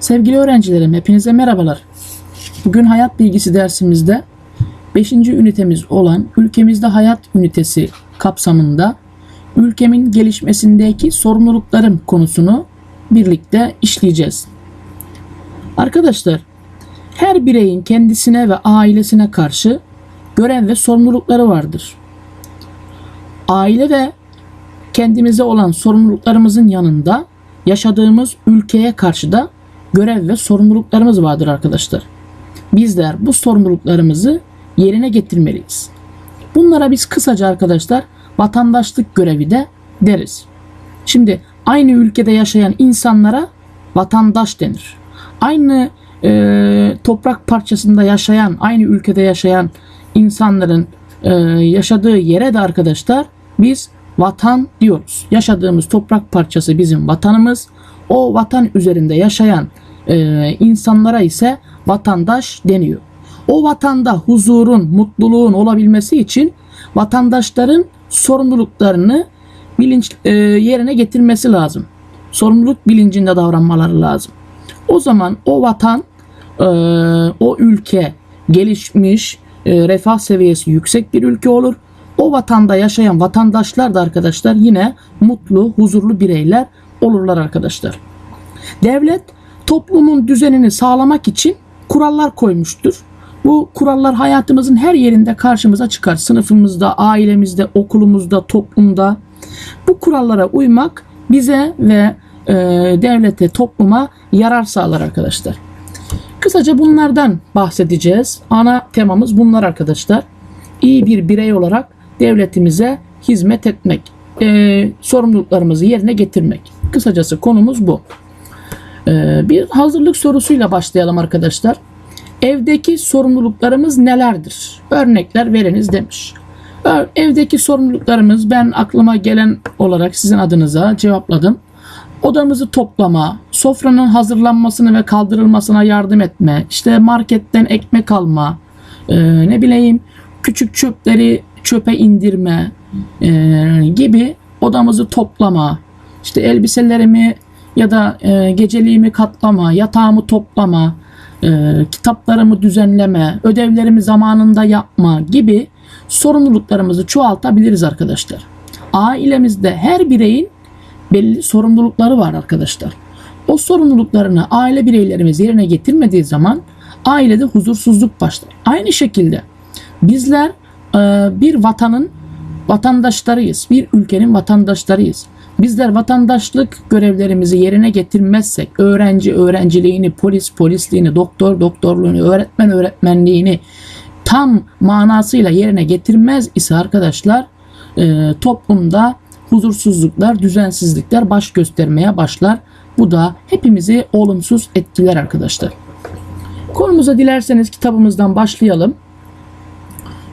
Sevgili öğrencilerim, hepinize merhabalar. Bugün hayat bilgisi dersimizde 5. ünitemiz olan ülkemizde hayat ünitesi kapsamında ülkemin gelişmesindeki sorumluluklarım konusunu birlikte işleyeceğiz. Arkadaşlar, her bireyin kendisine ve ailesine karşı görev ve sorumlulukları vardır. Aile ve kendimize olan sorumluluklarımızın yanında yaşadığımız ülkeye karşı da görev ve sorumluluklarımız vardır arkadaşlar. Bizler bu sorumluluklarımızı yerine getirmeliyiz. Bunlara biz kısaca arkadaşlar vatandaşlık görevi de deriz. Şimdi aynı ülkede yaşayan insanlara vatandaş denir. Aynı e, toprak parçasında yaşayan, aynı ülkede yaşayan insanların e, yaşadığı yere de arkadaşlar biz vatan diyoruz. Yaşadığımız toprak parçası bizim vatanımız. O vatan üzerinde yaşayan e, insanlara ise vatandaş deniyor. O vatanda huzurun, mutluluğun olabilmesi için vatandaşların sorumluluklarını bilinç e, yerine getirmesi lazım. Sorumluluk bilincinde davranmaları lazım. O zaman o vatan, e, o ülke gelişmiş, e, refah seviyesi yüksek bir ülke olur. O vatanda yaşayan vatandaşlar da arkadaşlar yine mutlu, huzurlu bireyler olurlar arkadaşlar. Devlet toplumun düzenini sağlamak için kurallar koymuştur. Bu kurallar hayatımızın her yerinde karşımıza çıkar. Sınıfımızda, ailemizde, okulumuzda, toplumda. Bu kurallara uymak bize ve e, devlete, topluma yarar sağlar arkadaşlar. Kısaca bunlardan bahsedeceğiz. Ana temamız bunlar arkadaşlar. İyi bir birey olarak devletimize hizmet etmek, e, sorumluluklarımızı yerine getirmek. Kısacası konumuz bu. E, bir hazırlık sorusuyla başlayalım arkadaşlar. Evdeki sorumluluklarımız nelerdir? Örnekler veriniz demiş. Evdeki sorumluluklarımız ben aklıma gelen olarak sizin adınıza cevapladım. Odamızı toplama, sofranın hazırlanmasını ve kaldırılmasına yardım etme, işte marketten ekmek alma, e, ne bileyim küçük çöpleri çöpe indirme e, gibi odamızı toplama, işte elbiselerimi ya da e, geceliğimi katlama, yatağımı toplama, e, kitaplarımı düzenleme, ödevlerimi zamanında yapma gibi sorumluluklarımızı çoğaltabiliriz arkadaşlar. Ailemizde her bireyin belli sorumlulukları var arkadaşlar. O sorumluluklarını aile bireylerimiz yerine getirmediği zaman ailede huzursuzluk başlar. Aynı şekilde bizler e, bir vatanın vatandaşlarıyız. Bir ülkenin vatandaşlarıyız. Bizler vatandaşlık görevlerimizi yerine getirmezsek öğrenci öğrenciliğini, polis polisliğini, doktor doktorluğunu, öğretmen öğretmenliğini tam manasıyla yerine getirmez ise arkadaşlar e, toplumda huzursuzluklar, düzensizlikler baş göstermeye başlar. Bu da hepimizi olumsuz etkiler arkadaşlar. Konumuza dilerseniz kitabımızdan başlayalım.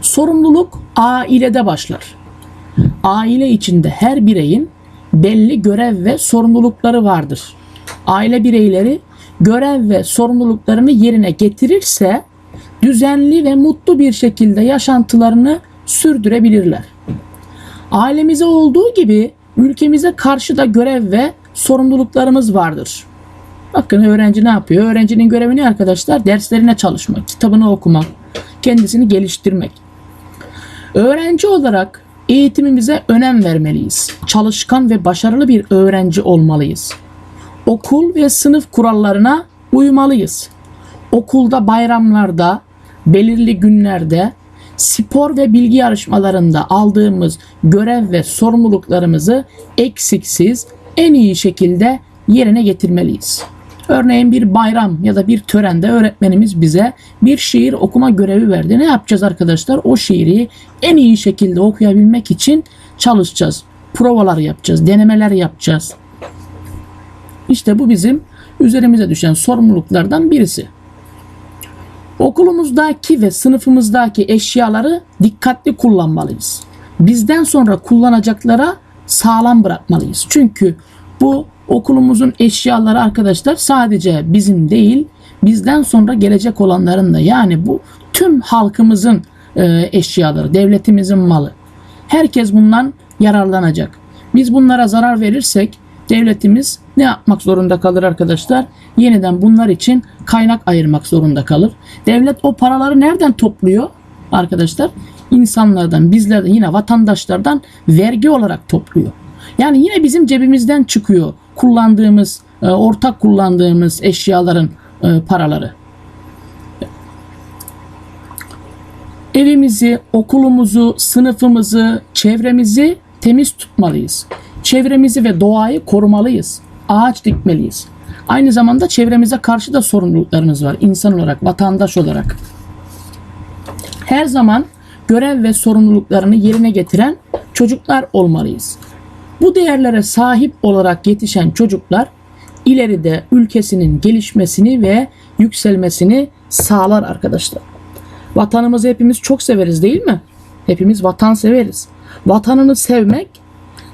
Sorumluluk ailede başlar. Aile içinde her bireyin belli görev ve sorumlulukları vardır. Aile bireyleri görev ve sorumluluklarını yerine getirirse düzenli ve mutlu bir şekilde yaşantılarını sürdürebilirler. Ailemize olduğu gibi ülkemize karşı da görev ve sorumluluklarımız vardır. Bakın öğrenci ne yapıyor? Öğrencinin görevi ne arkadaşlar? Derslerine çalışmak, kitabını okumak, kendisini geliştirmek. Öğrenci olarak eğitimimize önem vermeliyiz. Çalışkan ve başarılı bir öğrenci olmalıyız. Okul ve sınıf kurallarına uymalıyız. Okulda bayramlarda, belirli günlerde, spor ve bilgi yarışmalarında aldığımız görev ve sorumluluklarımızı eksiksiz en iyi şekilde yerine getirmeliyiz. Örneğin bir bayram ya da bir törende öğretmenimiz bize bir şiir okuma görevi verdi. Ne yapacağız arkadaşlar? O şiiri en iyi şekilde okuyabilmek için çalışacağız. Provalar yapacağız, denemeler yapacağız. İşte bu bizim üzerimize düşen sorumluluklardan birisi. Okulumuzdaki ve sınıfımızdaki eşyaları dikkatli kullanmalıyız. Bizden sonra kullanacaklara sağlam bırakmalıyız. Çünkü bu okulumuzun eşyaları arkadaşlar sadece bizim değil, bizden sonra gelecek olanların da yani bu tüm halkımızın e, eşyaları, devletimizin malı. Herkes bundan yararlanacak. Biz bunlara zarar verirsek devletimiz ne yapmak zorunda kalır arkadaşlar? Yeniden bunlar için kaynak ayırmak zorunda kalır. Devlet o paraları nereden topluyor arkadaşlar? İnsanlardan, bizlerden, yine vatandaşlardan vergi olarak topluyor. Yani yine bizim cebimizden çıkıyor kullandığımız, e, ortak kullandığımız eşyaların e, paraları. Evimizi, okulumuzu, sınıfımızı, çevremizi temiz tutmalıyız. Çevremizi ve doğayı korumalıyız. Ağaç dikmeliyiz. Aynı zamanda çevremize karşı da sorumluluklarımız var. İnsan olarak, vatandaş olarak. Her zaman görev ve sorumluluklarını yerine getiren çocuklar olmalıyız. Bu değerlere sahip olarak yetişen çocuklar ileride ülkesinin gelişmesini ve yükselmesini sağlar arkadaşlar. Vatanımızı hepimiz çok severiz değil mi? Hepimiz vatan severiz. Vatanını sevmek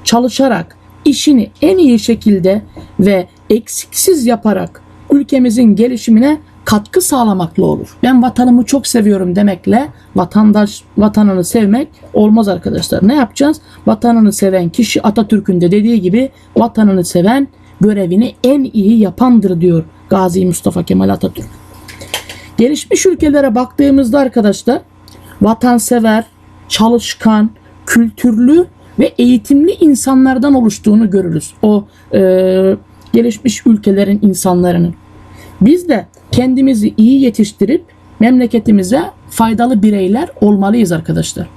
çalışarak işini en iyi şekilde ve eksiksiz yaparak ülkemizin gelişimine katkı sağlamakla olur. Ben vatanımı çok seviyorum demekle vatandaş vatanını sevmek olmaz arkadaşlar. Ne yapacağız? Vatanını seven kişi Atatürk'ün de dediği gibi vatanını seven görevini en iyi yapandır diyor Gazi Mustafa Kemal Atatürk. Gelişmiş ülkelere baktığımızda arkadaşlar vatansever, çalışkan, kültürlü ve eğitimli insanlardan oluştuğunu görürüz. O e, gelişmiş ülkelerin insanlarının. Biz de kendimizi iyi yetiştirip memleketimize faydalı bireyler olmalıyız arkadaşlar.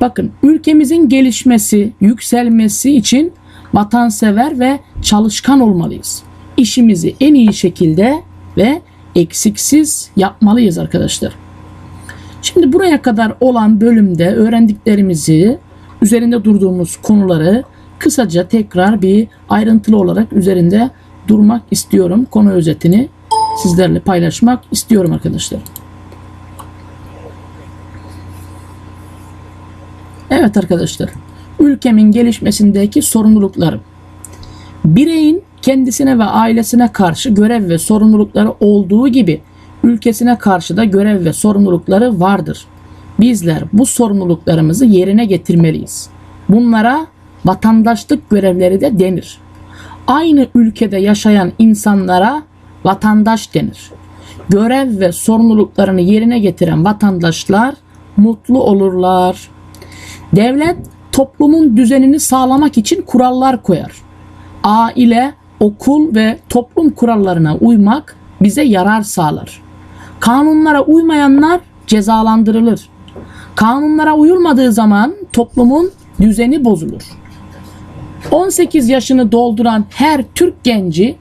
Bakın ülkemizin gelişmesi, yükselmesi için vatansever ve çalışkan olmalıyız. İşimizi en iyi şekilde ve eksiksiz yapmalıyız arkadaşlar. Şimdi buraya kadar olan bölümde öğrendiklerimizi, üzerinde durduğumuz konuları kısaca tekrar bir ayrıntılı olarak üzerinde durmak istiyorum. Konu özetini sizlerle paylaşmak istiyorum arkadaşlar. Evet arkadaşlar, ülkemin gelişmesindeki sorumluluklarım. Bireyin kendisine ve ailesine karşı görev ve sorumlulukları olduğu gibi ülkesine karşı da görev ve sorumlulukları vardır. Bizler bu sorumluluklarımızı yerine getirmeliyiz. Bunlara vatandaşlık görevleri de denir. Aynı ülkede yaşayan insanlara vatandaş denir. Görev ve sorumluluklarını yerine getiren vatandaşlar mutlu olurlar. Devlet toplumun düzenini sağlamak için kurallar koyar. Aile, okul ve toplum kurallarına uymak bize yarar sağlar. Kanunlara uymayanlar cezalandırılır. Kanunlara uyulmadığı zaman toplumun düzeni bozulur. 18 yaşını dolduran her Türk genci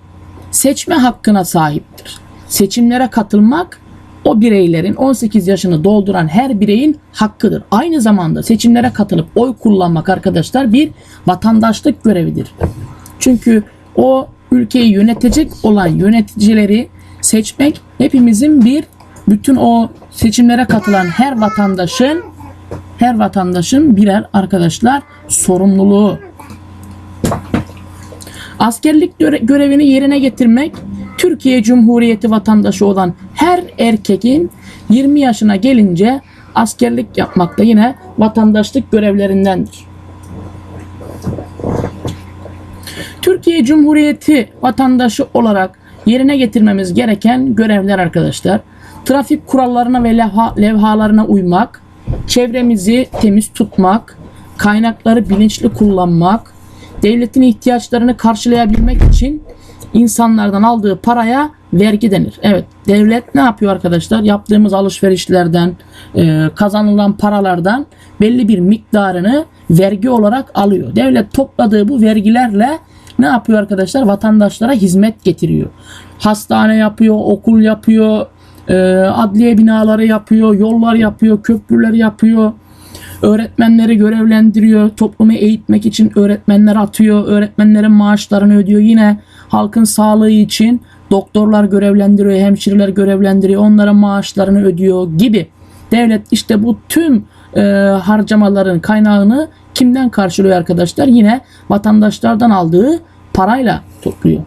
seçme hakkına sahiptir. Seçimlere katılmak o bireylerin 18 yaşını dolduran her bireyin hakkıdır. Aynı zamanda seçimlere katılıp oy kullanmak arkadaşlar bir vatandaşlık görevidir. Çünkü o ülkeyi yönetecek olan yöneticileri seçmek hepimizin bir bütün o seçimlere katılan her vatandaşın her vatandaşın birer arkadaşlar sorumluluğu. Askerlik görevini yerine getirmek Türkiye Cumhuriyeti vatandaşı olan her erkeğin 20 yaşına gelince askerlik yapmak da yine vatandaşlık görevlerindendir. Türkiye Cumhuriyeti vatandaşı olarak yerine getirmemiz gereken görevler arkadaşlar. Trafik kurallarına ve levha, levhalarına uymak, çevremizi temiz tutmak, kaynakları bilinçli kullanmak, devletin ihtiyaçlarını karşılayabilmek için insanlardan aldığı paraya vergi denir. Evet devlet ne yapıyor arkadaşlar? Yaptığımız alışverişlerden e, kazanılan paralardan belli bir miktarını vergi olarak alıyor. Devlet topladığı bu vergilerle ne yapıyor arkadaşlar? Vatandaşlara hizmet getiriyor. Hastane yapıyor, okul yapıyor, e, adliye binaları yapıyor, yollar yapıyor, köprüler yapıyor. Öğretmenleri görevlendiriyor. Toplumu eğitmek için öğretmenler atıyor. Öğretmenlerin maaşlarını ödüyor. Yine halkın sağlığı için doktorlar görevlendiriyor, hemşireler görevlendiriyor. Onların maaşlarını ödüyor gibi. Devlet işte bu tüm e, harcamaların kaynağını kimden karşılıyor arkadaşlar? Yine vatandaşlardan aldığı parayla topluyor.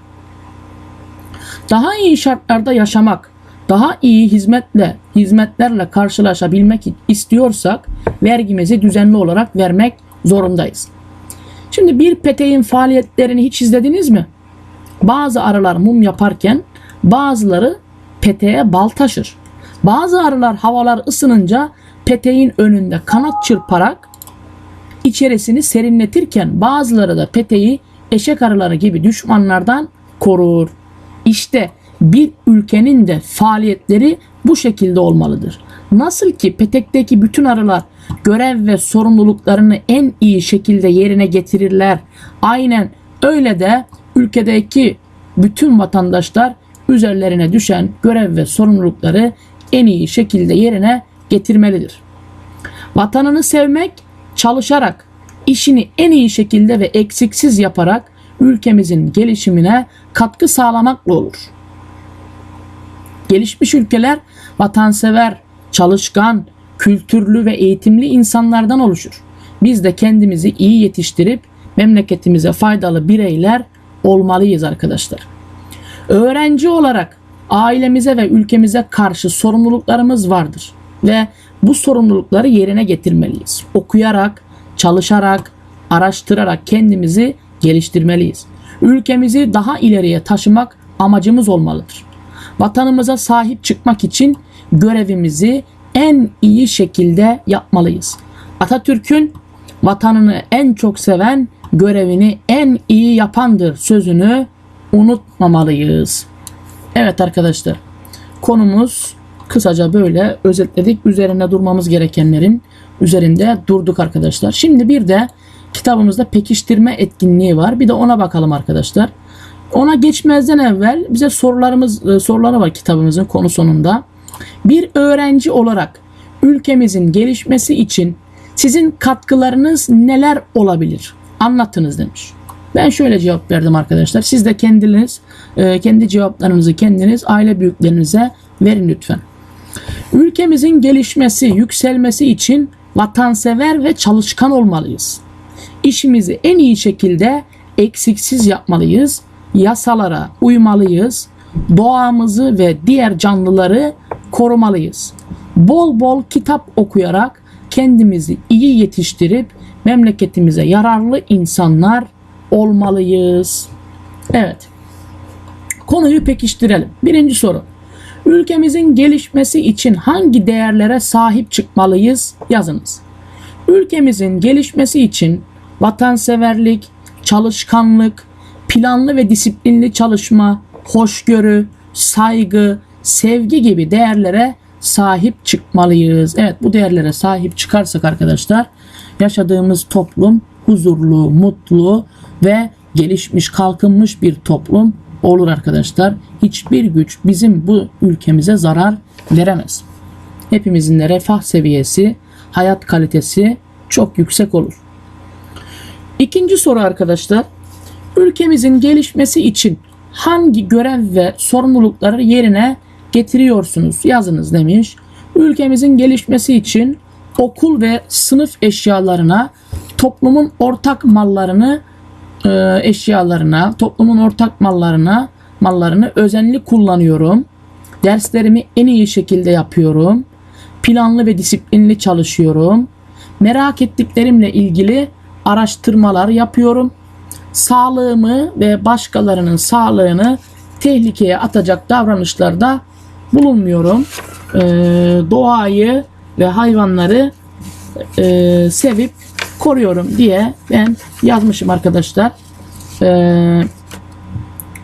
Daha iyi şartlarda yaşamak, daha iyi hizmetle, hizmetlerle karşılaşabilmek istiyorsak vergimizi düzenli olarak vermek zorundayız. Şimdi bir peteğin faaliyetlerini hiç izlediniz mi? Bazı arılar mum yaparken bazıları peteğe bal taşır. Bazı arılar havalar ısınınca peteğin önünde kanat çırparak içerisini serinletirken bazıları da peteği eşek arıları gibi düşmanlardan korur. İşte bir ülkenin de faaliyetleri bu şekilde olmalıdır. Nasıl ki petekteki bütün arılar görev ve sorumluluklarını en iyi şekilde yerine getirirler. Aynen öyle de ülkedeki bütün vatandaşlar üzerlerine düşen görev ve sorumlulukları en iyi şekilde yerine getirmelidir. Vatanını sevmek, çalışarak, işini en iyi şekilde ve eksiksiz yaparak ülkemizin gelişimine katkı sağlamakla olur. Gelişmiş ülkeler vatansever, çalışkan, kültürlü ve eğitimli insanlardan oluşur. Biz de kendimizi iyi yetiştirip memleketimize faydalı bireyler olmalıyız arkadaşlar. Öğrenci olarak ailemize ve ülkemize karşı sorumluluklarımız vardır ve bu sorumlulukları yerine getirmeliyiz. Okuyarak, çalışarak, araştırarak kendimizi geliştirmeliyiz. Ülkemizi daha ileriye taşımak amacımız olmalıdır. Vatanımıza sahip çıkmak için görevimizi en iyi şekilde yapmalıyız. Atatürk'ün vatanını en çok seven görevini en iyi yapandır sözünü unutmamalıyız. Evet arkadaşlar konumuz kısaca böyle özetledik. Üzerine durmamız gerekenlerin üzerinde durduk arkadaşlar. Şimdi bir de kitabımızda pekiştirme etkinliği var. Bir de ona bakalım arkadaşlar. Ona geçmezden evvel bize sorularımız e, soruları var kitabımızın konu sonunda. Bir öğrenci olarak ülkemizin gelişmesi için sizin katkılarınız neler olabilir? Anlatınız demiş. Ben şöyle cevap verdim arkadaşlar. Siz de kendiniz e, kendi cevaplarınızı kendiniz aile büyüklerinize verin lütfen. Ülkemizin gelişmesi, yükselmesi için vatansever ve çalışkan olmalıyız. İşimizi en iyi şekilde eksiksiz yapmalıyız. Yasalara uymalıyız. Doğamızı ve diğer canlıları korumalıyız. Bol bol kitap okuyarak kendimizi iyi yetiştirip memleketimize yararlı insanlar olmalıyız. Evet. Konuyu pekiştirelim. Birinci soru. Ülkemizin gelişmesi için hangi değerlere sahip çıkmalıyız? Yazınız. Ülkemizin gelişmesi için vatanseverlik, çalışkanlık, planlı ve disiplinli çalışma, hoşgörü, saygı, sevgi gibi değerlere sahip çıkmalıyız. Evet bu değerlere sahip çıkarsak arkadaşlar yaşadığımız toplum huzurlu, mutlu ve gelişmiş, kalkınmış bir toplum olur arkadaşlar. Hiçbir güç bizim bu ülkemize zarar veremez. Hepimizin de refah seviyesi, hayat kalitesi çok yüksek olur. İkinci soru arkadaşlar. Ülkemizin gelişmesi için hangi görev ve sorumlulukları yerine getiriyorsunuz? Yazınız demiş. Ülkemizin gelişmesi için okul ve sınıf eşyalarına, toplumun ortak mallarını e, eşyalarına, toplumun ortak mallarına, mallarını özenli kullanıyorum. Derslerimi en iyi şekilde yapıyorum. Planlı ve disiplinli çalışıyorum. Merak ettiklerimle ilgili araştırmalar yapıyorum. Sağlığımı ve başkalarının sağlığını tehlikeye atacak davranışlarda bulunmuyorum. Ee, doğayı ve hayvanları e, sevip koruyorum diye ben yazmışım arkadaşlar. Ee,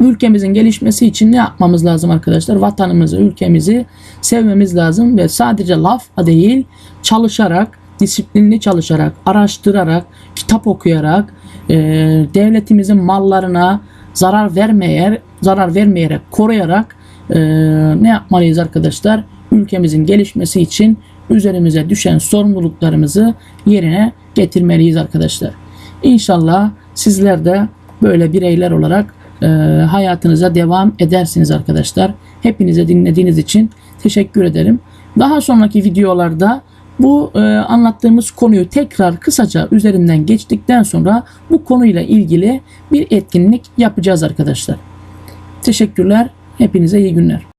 ülkemizin gelişmesi için ne yapmamız lazım arkadaşlar? Vatanımızı, ülkemizi sevmemiz lazım ve sadece laf değil, çalışarak, disiplinli çalışarak, araştırarak, kitap okuyarak, e, devletimizin mallarına zarar vermeyerek, zarar vermeyerek, koruyarak e, ne yapmalıyız arkadaşlar? Ülkemizin gelişmesi için üzerimize düşen sorumluluklarımızı yerine getirmeliyiz arkadaşlar. İnşallah sizler de böyle bireyler olarak e, hayatınıza devam edersiniz arkadaşlar. Hepinize dinlediğiniz için teşekkür ederim. Daha sonraki videolarda bu e, anlattığımız konuyu tekrar kısaca üzerinden geçtikten sonra bu konuyla ilgili bir etkinlik yapacağız arkadaşlar. Teşekkürler. Hepinize iyi günler.